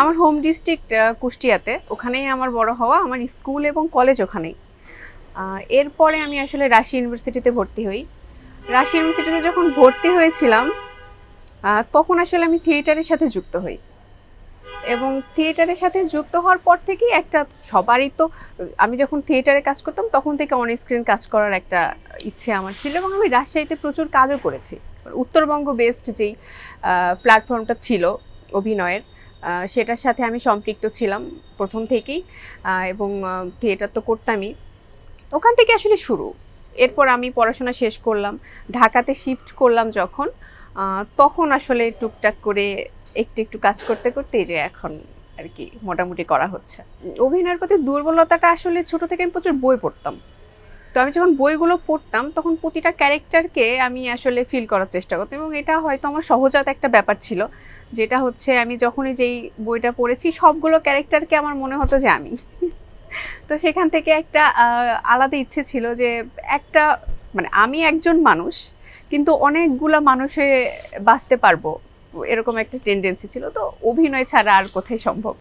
আমার home district কুষ্টিয়াতে। ওখানেই আমার বড় হওয়া, আমার স্কুল এবং কলেজ ওখানেই। এরপরে আমি আসলে রাশি ইউনিভার্সিটিতে ভর্তি হই। রাশি ইউনিভার্সিটিতে যখন ভর্তি হয়েছিলাম তখন আসলে আমি থিয়েটারের সাথে যুক্ত হই। এবং থিয়েটারের সাথে যুক্ত হওয়ার পর থেকেই একটা সবারই তো, আমি যখন থিয়েটারে কাজ করতাম, তখন থেকে অন স্ক্রিন কাজ করার একটা ইচ্ছে আমার ছিল এবং আমি রাজশাহীতে প্রচুর কাজও করেছি। উত্তরবঙ্গ বেসড যেই প্ল্যাটফর্মটা ছিল অভিনয়ের সেটার সাথে আমি সম্পৃক্ত ছিলাম প্রথম থেকেই এবং থিয়েটার তো করতামই। ওখান থেকে আসলে শুরু। এরপর আমি পড়াশোনা শেষ করলাম। ঢাকাতে শিফট করলাম যখন তখন আসলে টুকটাক করে একটু একটু কাজ করতে করতে যে এখন আর কি মোটামুটি করা হচ্ছে। অভিনয়ের প্রতি দুর্বলতাটা আসলে ছোট থেকে আমি প্রচুর বই পড়তাম। তো আমি যখন বইগুলো পড়তাম, তখন প্রতিটা ক্যারেক্টারকে আমি আসলে ফিল করার চেষ্টা করতাম এবং এটা হয়তো আমার সহজাত একটা ব্যাপার ছিল। যেটা হচ্ছে আমি যখনই যেই বইটা পড়েছি, সবগুলো ক্যারেক্টারকে আমার মনে হতো যে আমি। তো সেখান থেকে একটা আলাদা ইচ্ছে ছিল যে একটা মানে আমি একজন মানুষ, কিন্তু অনেকগুলা মানুষে বাঁচতে পারব, এরকম একটা টেন্ডেন্সি ছিল। তো অভিনয় ছাড়া আর কোথায় সম্ভব?